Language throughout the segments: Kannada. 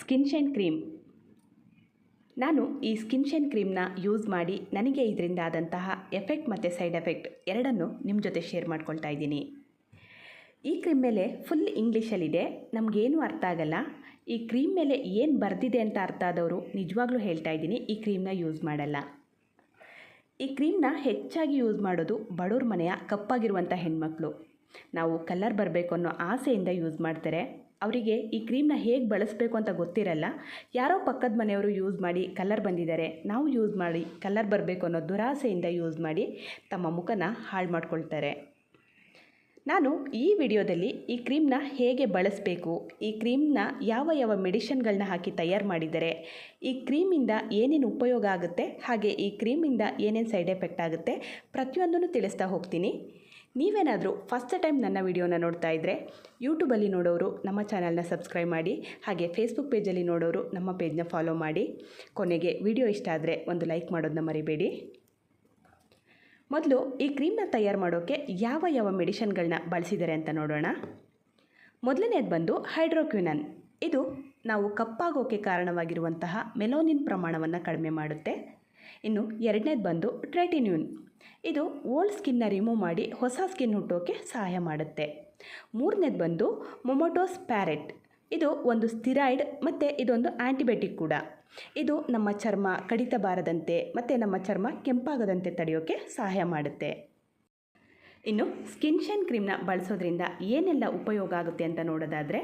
Skin shine cream. ನಾನು ಈ ಸ್ಕಿನ್ ಶೈನ್ ಕ್ರೀಮ್ನ ಯೂಸ್ ಮಾಡಿ ನನಗೆ ಇದರಿಂದ ಆದಂತಹ ಎಫೆಕ್ಟ್ ಮತ್ತು ಸೈಡ್ ಎಫೆಕ್ಟ್ ಎರಡನ್ನು ನಿಮ್ಮ ಜೊತೆ ಶೇರ್ ಮಾಡ್ಕೊಳ್ತಾ ಇದ್ದೀನಿ. ಈ ಕ್ರೀಮ್ ಮೇಲೆ ಫುಲ್ ಇಂಗ್ಲೀಷಲ್ಲಿದೆ, ನಮಗೇನು ಅರ್ಥ ಆಗಲ್ಲ. ಈ ಕ್ರೀಮ್ ಮೇಲೆ ಏನು ಬರ್ದಿದೆ ಅಂತ ಅರ್ಥ ಆದವರು ನಿಜವಾಗ್ಲೂ ಹೇಳ್ತಾ ಇದ್ದೀನಿ, ಈ ಕ್ರೀಮ್ನ ಯೂಸ್ ಮಾಡಲ್ಲ. ಈ ಕ್ರೀಮ್ನ ಹೆಚ್ಚಾಗಿ ಯೂಸ್ ಮಾಡೋದು ಬಡವ್ರ ಮನೆಯ ಕಪ್ಪಾಗಿರುವಂಥ ಹೆಣ್ಮಕ್ಳು. ನಾವು ಕಲರ್ ಬರಬೇಕು ಅನ್ನೋ ಆಸೆಯಿಂದ ಯೂಸ್ ಮಾಡ್ತಾರೆ. ಅವರಿಗೆ ಈ ಕ್ರೀಮ್ನ ಹೇಗೆ ಬಳಸಬೇಕು ಅಂತ ಗೊತ್ತಿರಲ್ಲ. ಯಾರೋ ಪಕ್ಕದ ಮನೆಯವರು ಯೂಸ್ ಮಾಡಿ ಕಲರ್ ಬಂದಿದ್ದಾರೆ. ನಾವು ಯೂಸ್ ಮಾಡಿ ಕಲರ್ ಬರಬೇಕು ಅನ್ನೋ ದುರಾಸೆಯಿಂದ ಯೂಸ್ ಮಾಡಿ ತಮ್ಮ ಮುಖನ ಹಾಳು ಮಾಡ್ಕೊಳ್ತಾರೆ. ನಾನು ಈ ವಿಡಿಯೋದಲ್ಲಿ ಈ ಕ್ರೀಮ್ನ ಹೇಗೆ ಬಳಸಬೇಕು, ಈ ಕ್ರೀಮ್ನ ಯಾವ ಯಾವ ಮೆಡಿಷನ್ಗಳನ್ನ ಹಾಕಿ ತಯಾರು ಮಾಡಿದ್ದಾರೆ, ಈ ಕ್ರೀಮಿಂದ ಏನೇನು ಉಪಯೋಗ ಆಗುತ್ತೆ, ಹಾಗೆ ಈ ಕ್ರೀಮಿಂದ ಏನೇನು ಸೈಡ್ ಎಫೆಕ್ಟ್ ಆಗುತ್ತೆ ಪ್ರತಿಯೊಂದನ್ನು ತಿಳಿಸ್ತಾ ಹೋಗ್ತೀನಿ. ನೀವೇನಾದರೂ ಫಸ್ಟ್ ಟೈಮ್ ನನ್ನ ವಿಡಿಯೋನ ನೋಡ್ತಾ ಇದ್ದರೆ ಯೂಟ್ಯೂಬಲ್ಲಿ ನೋಡೋರು ನಮ್ಮ ಚಾನಲ್ನ ಸಬ್ಸ್ಕ್ರೈಬ್ ಮಾಡಿ, ಹಾಗೆ ಫೇಸ್ಬುಕ್ ಪೇಜಲ್ಲಿ ನೋಡೋರು ನಮ್ಮ ಪೇಜ್ನ ಫಾಲೋ ಮಾಡಿ. ಕೊನೆಗೆ ವಿಡಿಯೋ ಇಷ್ಟ ಆದರೆ ಒಂದು ಲೈಕ್ ಮಾಡೋದನ್ನ ಮರಿಬೇಡಿ. ಮೊದಲು ಈ ಕ್ರೀಮ್ನ ತಯಾರು ಮಾಡೋಕ್ಕೆ ಯಾವ ಯಾವ ಮೆಡಿಷನ್ಗಳನ್ನ ಬಳಸಿದ್ದಾರೆ ಅಂತ ನೋಡೋಣ. ಮೊದಲನೇದು ಬಂದು ಹೈಡ್ರೋಕ್ವಿನನ್ ಇದು ನಾವು ಕಪ್ಪಾಗೋಕ್ಕೆ ಕಾರಣವಾಗಿರುವಂತಹ ಮೆಲೋನಿನ್ ಪ್ರಮಾಣವನ್ನು ಕಡಿಮೆ ಮಾಡುತ್ತೆ. ಇನ್ನು ಎರಡನೇದು ಬಂದು ಟ್ರೆಟಿನ್ಯೂನ್. ಇದು ಓಲ್ಡ್ ಸ್ಕಿನ್ನ ರಿಮೂವ್ ಮಾಡಿ ಹೊಸ ಸ್ಕಿನ್ ಹುಟ್ಟೋಕ್ಕೆ ಸಹಾಯ ಮಾಡುತ್ತೆ. ಮೂರನೇದು ಬಂದು ಮೊಮೊಟೋಸ್ ಪ್ಯಾರೆಟ್. ಇದು ಒಂದು ಸ್ಟಿರಾಯ್ಡ್ ಮತ್ತು ಇದೊಂದು ಆ್ಯಂಟಿಬಯೋಟಿಕ್ ಕೂಡ. ಇದು ನಮ್ಮ ಚರ್ಮ ಕಡಿತ ಬಾರದಂತೆ ಮತ್ತು ನಮ್ಮ ಚರ್ಮ ಕೆಂಪಾಗದಂತೆ ತಡೆಯೋಕ್ಕೆ ಸಹಾಯ ಮಾಡುತ್ತೆ. ಇನ್ನು ಸ್ಕಿನ್ ಶೈನ್ ಕ್ರೀಮ್ನ ಬಳಸೋದ್ರಿಂದ ಏನೆಲ್ಲ ಉಪಯೋಗ ಆಗುತ್ತೆ ಅಂತ ನೋಡೋದಾದರೆ,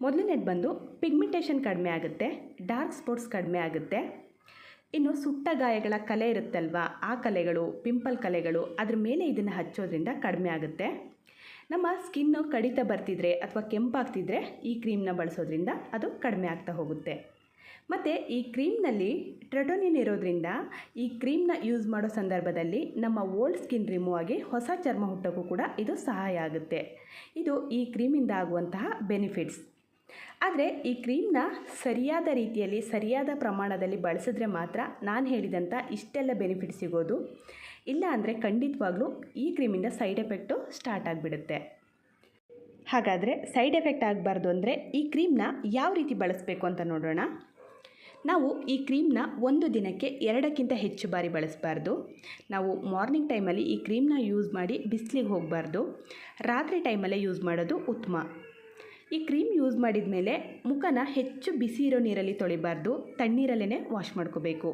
ಮೊದಲನೇದು ಬಂದು ಪಿಗ್ಮೆಂಟೇಷನ್ ಕಡಿಮೆ ಆಗುತ್ತೆ, ಡಾರ್ಕ್ ಸ್ಪಾಟ್ಸ್ ಕಡಿಮೆ ಆಗುತ್ತೆ ಇನ್ನು ಸುಟ್ಟ ಗಾಯಗಳ ಕಲೆ ಇರುತ್ತಲ್ವ? ಆ ಕಲೆಗಳು ಪಿಂಪಲ್ ಕಲೆಗಳು ಅದ್ರ ಮೇಲೆ ಇದನ್ನು ಹಚ್ಚೋದ್ರಿಂದ ಕಡಿಮೆ ಆಗುತ್ತೆ. ನಮ್ಮ ಸ್ಕಿನ್ನು ಕಡಿತ ಬರ್ತಿದ್ರೆ ಅಥವಾ ಕೆಂಪಾಗ್ತಿದ್ರೆ ಈ ಕ್ರೀಮ್ನ ಬಳಸೋದ್ರಿಂದ ಅದು ಕಡಿಮೆ ಆಗ್ತಾ ಹೋಗುತ್ತೆ. ಮತ್ತು ಈ ಕ್ರೀಮ್ನಲ್ಲಿ ಟ್ರೆಟೋನಿನ್ ಇರೋದ್ರಿಂದ ಈ ಕ್ರೀಮ್ನ ಯೂಸ್ ಮಾಡೋ ಸಂದರ್ಭದಲ್ಲಿ ನಮ್ಮ ಓಲ್ಡ್ ಸ್ಕಿನ್ ರಿಮೂವ್ ಆಗಿ ಹೊಸ ಚರ್ಮ ಹುಟ್ಟೋಕ್ಕೂ ಕೂಡ ಇದು ಸಹಾಯ ಆಗುತ್ತೆ. ಇದು ಈ ಕ್ರೀಮಿಂದ ಆಗುವಂತಹ ಬೆನಿಫಿಟ್ಸ್ ಆದರೆ ಈ ಕ್ರೀಮ್ನ ಸರಿಯಾದ ರೀತಿಯಲ್ಲಿ, ಸರಿಯಾದ ಪ್ರಮಾಣದಲ್ಲಿ ಬಳಸಿದ್ರೆ ಮಾತ್ರ ನಾನು ಹೇಳಿದಂಥ ಇಷ್ಟೆಲ್ಲ ಬೆನಿಫಿಟ್ ಸಿಗೋದು. ಇಲ್ಲ ಅಂದರೆ ಖಂಡಿತವಾಗ್ಲೂ ಈ ಕ್ರೀಮಿಂದ ಸೈಡ್ ಎಫೆಕ್ಟು ಸ್ಟಾರ್ಟ್ ಆಗಿಬಿಡುತ್ತೆ. ಹಾಗಾದರೆ ಸೈಡ್ ಎಫೆಕ್ಟ್ ಆಗಬಾರ್ದು ಅಂದರೆ ಈ ಕ್ರೀಮ್ನ ಯಾವ ರೀತಿ ಬಳಸಬೇಕು ಅಂತ ನೋಡೋಣ. ನಾವು ಈ ಕ್ರೀಮ್ನ ಒಂದು ದಿನಕ್ಕೆ ಎರಡಕ್ಕಿಂತ ಹೆಚ್ಚು ಬಾರಿ ಬಳಸಬಾರ್ದು. ನಾವು ಮಾರ್ನಿಂಗ್ ಟೈಮಲ್ಲಿ ಈ ಕ್ರೀಮ್ನ ಯೂಸ್ ಮಾಡಿ ಬಿಸಿಲಿಗೆ ಹೋಗಬಾರ್ದು. ರಾತ್ರಿ ಟೈಮಲ್ಲೇ ಯೂಸ್ ಮಾಡೋದು ಉತ್ತಮ. ಈ ಕ್ರೀಮ್ ಯೂಸ್ ಮಾಡಿದ ಮೇಲೆ ಮುಖನ ಹೆಚ್ಚು ಬಿಸಿ ಇರೋ ನೀರಲ್ಲಿ ತೊಳಿಬಾರ್ದು ತಣ್ಣೀರಲ್ಲೇ ವಾಶ್ ಮಾಡ್ಕೋಬೇಕು.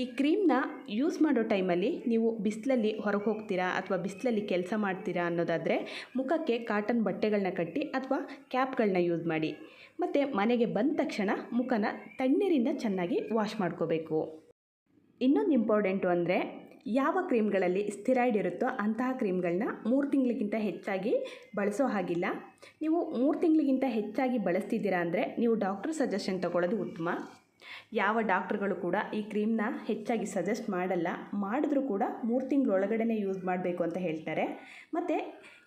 ಈ ಕ್ರೀಮ್ನ ಯೂಸ್ ಮಾಡೋ ಟೈಮಲ್ಲಿ ನೀವು ಬಿಸಿಲಲ್ಲಿ ಹೊರಗೆ ಹೋಗ್ತೀರಾ ಅಥವಾ ಬಿಸಿಲಲ್ಲಿ ಕೆಲಸ ಮಾಡ್ತೀರಾ ಅನ್ನೋದಾದರೆ ಮುಖಕ್ಕೆ ಕಾಟನ್ ಬಟ್ಟೆಗಳನ್ನ ಕಟ್ಟಿ ಅಥವಾ ಕ್ಯಾಪ್ಗಳನ್ನ ಯೂಸ್ ಮಾಡಿ. ಮತ್ತು ಮನೆಗೆ ಬಂದ ತಕ್ಷಣ ಮುಖನ ತಣ್ಣೀರಿಂದ ಚೆನ್ನಾಗಿ ವಾಶ್ ಮಾಡ್ಕೋಬೇಕು. ಇನ್ನೊಂದು ಇಂಪಾರ್ಟೆಂಟು ಅಂದರೆ ಯಾವ ಕ್ರೀಮ್ಗಳಲ್ಲಿ ಸ್ಥಿರಾಯ್ಡ್ ಇರುತ್ತೋ ಅಂತಹ ಕ್ರೀಮ್ಗಳನ್ನ ಮೂರು ತಿಂಗಳಿಗಿಂತ ಹೆಚ್ಚಾಗಿ ಬಳಸೋ ಹಾಗಿಲ್ಲ. ನೀವು ಮೂರು ತಿಂಗಳಿಗಿಂತ ಹೆಚ್ಚಾಗಿ ಬಳಸ್ತಿದ್ದೀರಾ ಅಂದರೆ ನೀವು ಡಾಕ್ಟ್ರ್ ಸಜೆಷನ್ ತೊಗೊಳ್ಳೋದು ಉತ್ತಮ. ಯಾವ ಡಾಕ್ಟ್ರುಗಳು ಕೂಡ ಈ ಕ್ರೀಮ್ನ ಹೆಚ್ಚಾಗಿ ಸಜೆಸ್ಟ್ ಮಾಡಲ್ಲ. ಮಾಡಿದ್ರೂ ಕೂಡ ಮೂರು ತಿಂಗಳೊಳಗಡೆ ಯೂಸ್ ಮಾಡಬೇಕು ಅಂತ ಹೇಳ್ತಾರೆ. ಮತ್ತು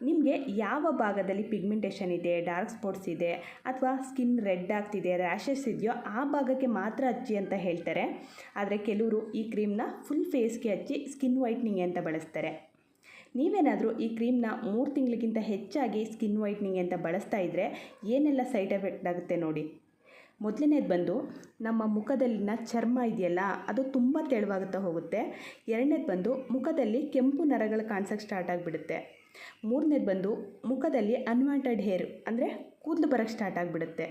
ನಿಮಗೆ ಯಾವ ಭಾಗದಲ್ಲಿ ಪಿಗ್ಮೆಂಟೇಷನ್ ಇದೆ ಡಾರ್ಕ್ ಸ್ಪಾಟ್ಸ್ ಇದೆ ಅಥವಾ ಸ್ಕಿನ್ ರೆಡ್ ಆಗ್ತಿದೆ ರ್ಯಾಷಸ್ ಇದೆಯೋ ಆ ಭಾಗಕ್ಕೆ ಮಾತ್ರ ಹಚ್ಚಿ ಅಂತ ಹೇಳ್ತಾರೆ. ಆದರೆ ಕೆಲವರು ಈ ಕ್ರೀಮ್ನ ಫುಲ್ ಫೇಸ್ಗೆ ಹಚ್ಚಿ ಸ್ಕಿನ್ ವೈಟ್ನಿಂಗ್ ಅಂತ ಬಳಸ್ತಾರೆ. ನೀವೇನಾದರೂ ಈ ಕ್ರೀಮ್ನ ಮೂರು ತಿಂಗಳಿಗಿಂತ ಹೆಚ್ಚಾಗಿ ಸ್ಕಿನ್ ವೈಟ್ನಿಂಗ್ ಅಂತ ಬಳಸ್ತಾ ಇದ್ದರೆ ಏನೆಲ್ಲ ಸೈಡ್ ಎಫೆಕ್ಟ್ ಆಗುತ್ತೆ ನೋಡಿ. ಮೊದಲನೇದು ಬಂದು ನಮ್ಮ ಮುಖದಲ್ಲಿನ ಚರ್ಮ ಇದೆಯಲ್ಲ, ಅದು ತುಂಬ ತೆಳುವಾಗುತ್ತಾ ಹೋಗುತ್ತೆ. ಎರಡನೇದು ಬಂದು ಮುಖದಲ್ಲಿ ಕೆಂಪು ನರಗಳು ಕಾಣಿಸೋಕ್ಕೆ ಸ್ಟಾರ್ಟ್ ಆಗಿಬಿಡುತ್ತೆ. ಮೂರನೇದು ಬಂದು ಮುಖದಲ್ಲಿ ಅನ್ವಾಂಟೆಡ್ ಹೇರ್ ಅಂದರೆ ಕೂದಲು ಬರೋಕ್ಕೆ ಸ್ಟಾರ್ಟ್ ಆಗಿಬಿಡುತ್ತೆ.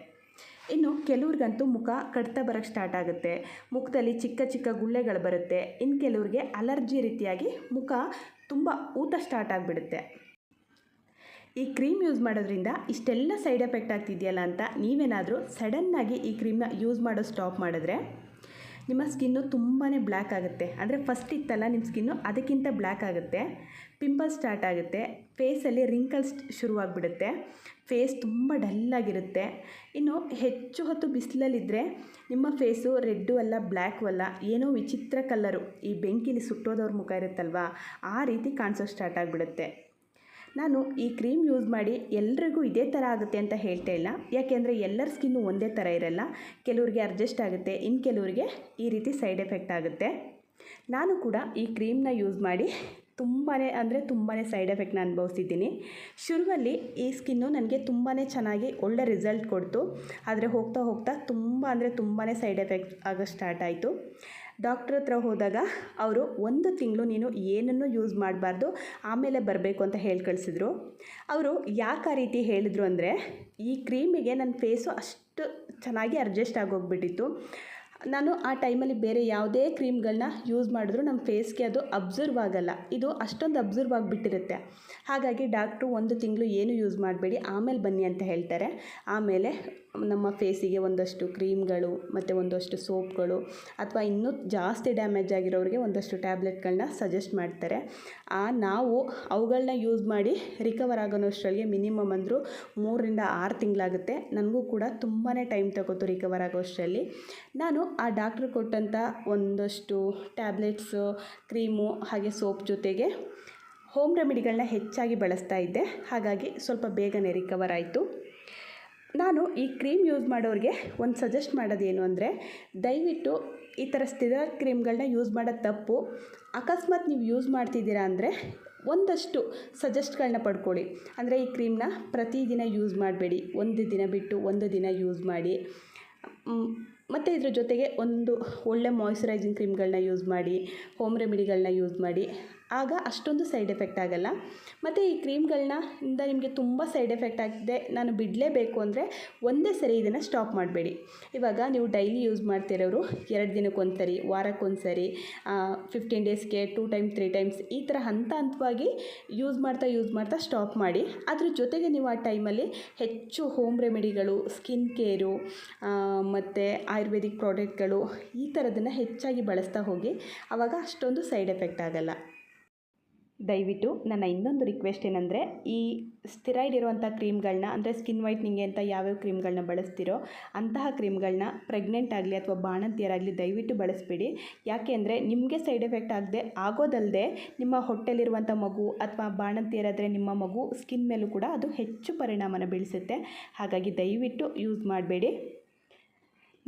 ಇನ್ನು ಕೆಲವ್ರಿಗಂತೂ ಮುಖ ಕಡ್ತಾ ಬರೋಕ್ಕೆ ಸ್ಟಾರ್ಟ್ ಆಗುತ್ತೆ. ಮುಖದಲ್ಲಿ ಚಿಕ್ಕ ಚಿಕ್ಕ ಗುಳ್ಳೆಗಳು ಬರುತ್ತೆ. ಇನ್ನು ಕೆಲವ್ರಿಗೆ ಅಲರ್ಜಿ ರೀತಿಯಾಗಿ ಮುಖ ತುಂಬ ಊತ ಸ್ಟಾರ್ಟ್ ಆಗಿಬಿಡುತ್ತೆ. ಈ ಕ್ರೀಮ್ ಯೂಸ್ ಮಾಡೋದ್ರಿಂದ ಇಷ್ಟೆಲ್ಲ ಸೈಡ್ ಎಫೆಕ್ಟ್ ಆಗ್ತಿದೆಯಲ್ಲ ಅಂತ ನೀವೇನಾದರೂ ಸಡನ್ನಾಗಿ ಈ ಕ್ರೀಮ್ನ ಯೂಸ್ ಮಾಡೋ ಸ್ಟಾಪ್ ಮಾಡಿದ್ರೆ ನಿಮ್ಮ ಸ್ಕಿನ್ನು ತುಂಬಾ ಬ್ಲ್ಯಾಕ್ ಆಗುತ್ತೆ. ಅಂದರೆ ಫಸ್ಟ್ ಇತ್ತಲ್ಲ ನಿಮ್ಮ ಸ್ಕಿನ್ನು ಅದಕ್ಕಿಂತ ಬ್ಲ್ಯಾಕ್ ಆಗುತ್ತೆ. ಪಿಂಪಲ್ಸ್ ಸ್ಟಾರ್ಟ್ ಆಗುತ್ತೆ. ಫೇಸಲ್ಲಿ ರಿಂಕಲ್ಸ್ ಶುರುವಾಗ್ಬಿಡುತ್ತೆ. ಫೇಸ್ ತುಂಬ ಡಲ್ಲಾಗಿರುತ್ತೆ ಇನ್ನು ಹೆಚ್ಚು ಹೊತ್ತು ಬಿಸಿಲಲ್ಲಿದ್ದರೆ ನಿಮ್ಮ ಫೇಸು ರೆಡ್ಡು ಅಲ್ಲ ಬ್ಲ್ಯಾಕು ಅಲ್ಲ, ಏನೋ ವಿಚಿತ್ರ ಕಲ್ಲರು ಈ ಬೆಂಕಿಲಿ ಸುಟ್ಟೋದವ್ರ ಮುಖ ಇರುತ್ತಲ್ವಾ? ಆ ರೀತಿ ಕಾಣಿಸೋ ಸ್ಟಾರ್ಟ್ ಆಗಿಬಿಡುತ್ತೆ. ನಾನು ಈ ಕ್ರೀಮ್ ಯೂಸ್ ಮಾಡಿ ಎಲ್ರಿಗೂ ಇದೇ ಥರ ಆಗುತ್ತೆ ಅಂತ ಹೇಳ್ತಾ ಇಲ್ಲ. ಯಾಕೆಂದರೆ ಎಲ್ಲರ ಸ್ಕಿನ್ನು ಒಂದೇ ಥರ ಇರಲ್ಲ. ಕೆಲವ್ರಿಗೆ ಅಡ್ಜಸ್ಟ್ ಆಗುತ್ತೆ ಇನ್ನು ಕೆಲವರಿಗೆ ಈ ರೀತಿ ಸೈಡ್ ಎಫೆಕ್ಟ್ ಆಗುತ್ತೆ. ನಾನು ಕೂಡ ಈ ಕ್ರೀಮ್ನ ಯೂಸ್ ಮಾಡಿ ತುಂಬಾ ಅಂದರೆ ತುಂಬಾ ಸೈಡ್ ಎಫೆಕ್ಟ್ನ ಅನುಭವಿಸಿದ್ದೀನಿ. ಶುರುವಲ್ಲಿ ಈ ಸ್ಕಿನ್ನು ನನಗೆ ತುಂಬಾ ಚೆನ್ನಾಗಿ ಒಳ್ಳೆ ರಿಸಲ್ಟ್ ಕೊಡ್ತು. ಆದರೆ ಹೋಗ್ತಾ ಹೋಗ್ತಾ ತುಂಬ, ಅಂದರೆ ತುಂಬಾ ಸೈಡ್ ಎಫೆಕ್ಟ್ ಆಗೋ ಸ್ಟಾರ್ಟ್ ಆಯಿತು. ಡಾಕ್ಟ್ರ್ ಹತ್ರ ಹೋದಾಗ ಅವರು ಒಂದು ತಿಂಗಳು ನೀನು ಏನನ್ನು ಯೂಸ್ ಮಾಡಬಾರ್ದು, ಆಮೇಲೆ ಬರಬೇಕು ಅಂತ ಹೇಳಿ ಕಳಿಸಿದ್ರು. ಅವರು ಯಾಕೆ ಆ ರೀತಿ ಹೇಳಿದ್ರು ಅಂದರೆ, ಈ ಕ್ರೀಮಿಗೆ ನನ್ನ ಫೇಸು ಅಷ್ಟು ಚೆನ್ನಾಗಿ ಅಡ್ಜಸ್ಟ್ ಆಗೋಗ್ಬಿಟ್ಟಿತ್ತು. ನಾನು ಆ ಟೈಮಲ್ಲಿ ಬೇರೆ ಯಾವುದೇ ಕ್ರೀಮ್ಗಳನ್ನ ಯೂಸ್ ಮಾಡಿದ್ರು ನಮ್ಮ ಫೇಸ್ಗೆ ಅದು ಅಬ್ಸರ್ವ್ ಆಗಲ್ಲ. ಇದು ಅಷ್ಟೊಂದು ಅಬ್ಸರ್ವ್ ಆಗಿಬಿಟ್ಟಿರುತ್ತೆ. ಹಾಗಾಗಿ ಡಾಕ್ಟ್ರು ಒಂದು ತಿಂಗಳು ಏನು ಯೂಸ್ ಮಾಡಬೇಡಿ, ಆಮೇಲೆ ಬನ್ನಿ ಅಂತ ಹೇಳ್ತಾರೆ. ಆಮೇಲೆ ನಮ್ಮ ಫೇಸಿಗೆ ಒಂದಷ್ಟು ಕ್ರೀಮ್ಗಳು ಮತ್ತು ಒಂದಷ್ಟು ಸೋಪ್ಗಳು ಅಥವಾ ಇನ್ನೂ ಜಾಸ್ತಿ ಡ್ಯಾಮೇಜ್ ಆಗಿರೋರಿಗೆ ಒಂದಷ್ಟು ಟ್ಯಾಬ್ಲೆಟ್ಗಳನ್ನ ಸಜೆಸ್ಟ್ ಮಾಡ್ತಾರೆ. ಆ, ನಾವು ಅವುಗಳನ್ನ ಯೂಸ್ ಮಾಡಿ ರಿಕವರ್ ಆಗೋನಷ್ಟರಲ್ಲಿ ಮಿನಿಮಮ್ ಅಂದರೂ ಮೂರರಿಂದ ಆರು ತಿಂಗಳಾಗುತ್ತೆ. ನನಗೂ ಕೂಡ ತುಂಬಾ ಟೈಮ್ ತಗೋತು ರಿಕವರ್ ಆಗೋಷ್ಟರಲ್ಲಿ. ನಾನು ಆ ಡಾಕ್ಟ್ರು ಕೊಟ್ಟಂಥ ಒಂದಷ್ಟು ಟ್ಯಾಬ್ಲೆಟ್ಸು ಕ್ರೀಮು ಹಾಗೆ ಸೋಪ್ ಜೊತೆಗೆ ಹೋಮ್ ರೆಮಿಡಿಗಳನ್ನ ಹೆಚ್ಚಾಗಿ ಬಳಸ್ತಾ ಇದ್ದೆ. ಹಾಗಾಗಿ ಸ್ವಲ್ಪ ಬೇಗನೆ ರಿಕವರ್ ಆಯಿತು. ನಾನು ಈ ಕ್ರೀಮ್ ಯೂಸ್ ಮಾಡೋರಿಗೆ ಒಂದು ಸಜೆಸ್ಟ್ ಮಾಡೋದೇನು ಅಂದರೆ ದಯವಿಟ್ಟು ಈ ಥರ ಸ್ಥಿರ ಕ್ರೀಮ್ಗಳನ್ನ ಯೂಸ್ ಮಾಡೋದು ತಪ್ಪು. ಅಕಸ್ಮಾತ್ ನೀವು ಯೂಸ್ ಮಾಡ್ತಿದ್ದೀರಾ ಅಂದರೆ ಒಂದಷ್ಟು ಸಜೆಸ್ಟ್ಗಳನ್ನ ಪಡ್ಕೊಳ್ಳಿ. ಅಂದರೆ ಈ ಕ್ರೀಮ್ನ ಪ್ರತಿದಿನ ಯೂಸ್ ಮಾಡಬೇಡಿ. ಒಂದು ದಿನ ಬಿಟ್ಟು ಒಂದು ದಿನ ಯೂಸ್ ಮಾಡಿ. ಮತ್ತು ಇದ್ರ ಜೊತೆಗೆ ಒಂದು ಒಳ್ಳೆ ಮಾಯ್ಶ್ಚರೈಸಿಂಗ್ ಕ್ರೀಮ್ಗಳನ್ನ ಯೂಸ್ ಮಾಡಿ. ಹೋಮ್ ರೆಮಿಡಿಗಳನ್ನ ಯೂಸ್ ಮಾಡಿ. ಆಗ ಅಷ್ಟೊಂದು ಸೈಡ್ ಎಫೆಕ್ಟ್ ಆಗಲ್ಲ. ಮತ್ತು ಈ ಕ್ರೀಮ್ಗಳನ್ನ ಇಂದ ನಿಮಗೆ ತುಂಬ ಸೈಡ್ ಎಫೆಕ್ಟ್ ಆಗಿದೆ ನಾನು ಬಿಡಲೇಬೇಕು ಅಂದರೆ ಒಂದೇ ಸರಿ ಇದನ್ನು ಸ್ಟಾಪ್ ಮಾಡಬೇಡಿ. ಇವಾಗ ನೀವು ಡೈಲಿ ಯೂಸ್ ಮಾಡ್ತಿರೋರು ಎರಡು ದಿನಕ್ಕೊಂದು ಸರಿ ವಾರಕ್ಕೊಂದು ಸರಿ ಫಿಫ್ಟೀನ್ ಡೇಸ್ಗೆ ಟೂ ಟೈಮ್ ತ್ರೀ ಟೈಮ್ಸ್ ಈ ಥರ ಹಂತ ಹಂತವಾಗಿ ಯೂಸ್ ಮಾಡ್ತಾ ಯೂಸ್ ಮಾಡ್ತಾ ಸ್ಟಾಪ್ ಮಾಡಿ. ಅದ್ರ ಜೊತೆಗೆ ನೀವು ಆ ಟೈಮಲ್ಲಿ ಹೆಚ್ಚು ಹೋಮ್ ರೆಮಿಡಿಗಳು, ಸ್ಕಿನ್ ಕೇರು ಮತ್ತು ಆಯುರ್ವೇದಿಕ್ ಪ್ರಾಡಕ್ಟ್ಗಳು ಈ ಥರದನ್ನು ಹೆಚ್ಚಾಗಿ ಬಳಸ್ತಾ ಹೋಗಿ ಆವಾಗ ಅಷ್ಟೊಂದು ಸೈಡ್ ಎಫೆಕ್ಟ್ ಆಗಲ್ಲ. ದಯವಿಟ್ಟು ನನ್ನ ಇನ್ನೊಂದು ರಿಕ್ವೆಸ್ಟ್ ಏನಂದರೆ, ಈ ಸ್ಟಿರಾಯ್ಡ್ ಇರುವಂಥ ಕ್ರೀಮ್ಗಳನ್ನ ಅಂದರೆ ಸ್ಕಿನ್ ವೈಟ್ನಿಂಗ್ ಅಂತ ಯಾವ್ಯಾವ ಕ್ರೀಮ್ಗಳನ್ನ ಬಳಸ್ತಿರೋ, ಅಂತಹ ಕ್ರೀಮ್ಗಳನ್ನ ಪ್ರೆಗ್ನೆಂಟ್ ಆಗಲಿ ಅಥವಾ ಬಾಣಂತಿಯರಾಗಲಿ ದಯವಿಟ್ಟು ಬಳಸಬೇಡಿ. ಯಾಕೆ ಅಂದರೆ ನಿಮಗೆ ಸೈಡ್ ಎಫೆಕ್ಟ್ ಆಗದೆ ಆಗೋದಲ್ಲದೆ ನಿಮ್ಮ ಹೊಟ್ಟೆಲಿರುವಂಥ ಮಗು ಅಥವಾ ಬಾಣಂತಿಯರಾದರೆ ನಿಮ್ಮ ಮಗು ಸ್ಕಿನ್ ಮೇಲೂ ಕೂಡ ಅದು ಹೆಚ್ಚು ಪರಿಣಾಮನ ಬೀಳಿಸುತ್ತೆ. ಹಾಗಾಗಿ ದಯವಿಟ್ಟು ಯೂಸ್ ಮಾಡಬೇಡಿ.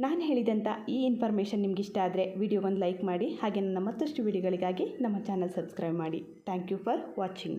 ನಾನು ಹೇಳಿದಂಥ ಈ ಇನ್ಫಾರ್ಮೇಷನ್ ನಿಮ್ಗೆ ಇಷ್ಟ ಆದರೆ ವಿಡಿಯೋವನ್ನು ಲೈಕ್ ಮಾಡಿ ಹಾಗೆ ನನ್ನ ಮತ್ತಷ್ಟು ವಿಡಿಯೋಗಳಿಗಾಗಿ ನಮ್ಮ ಚಾನಲ್ ಸಬ್ಸ್ಕ್ರೈಬ್ ಮಾಡಿ. Thank you for watching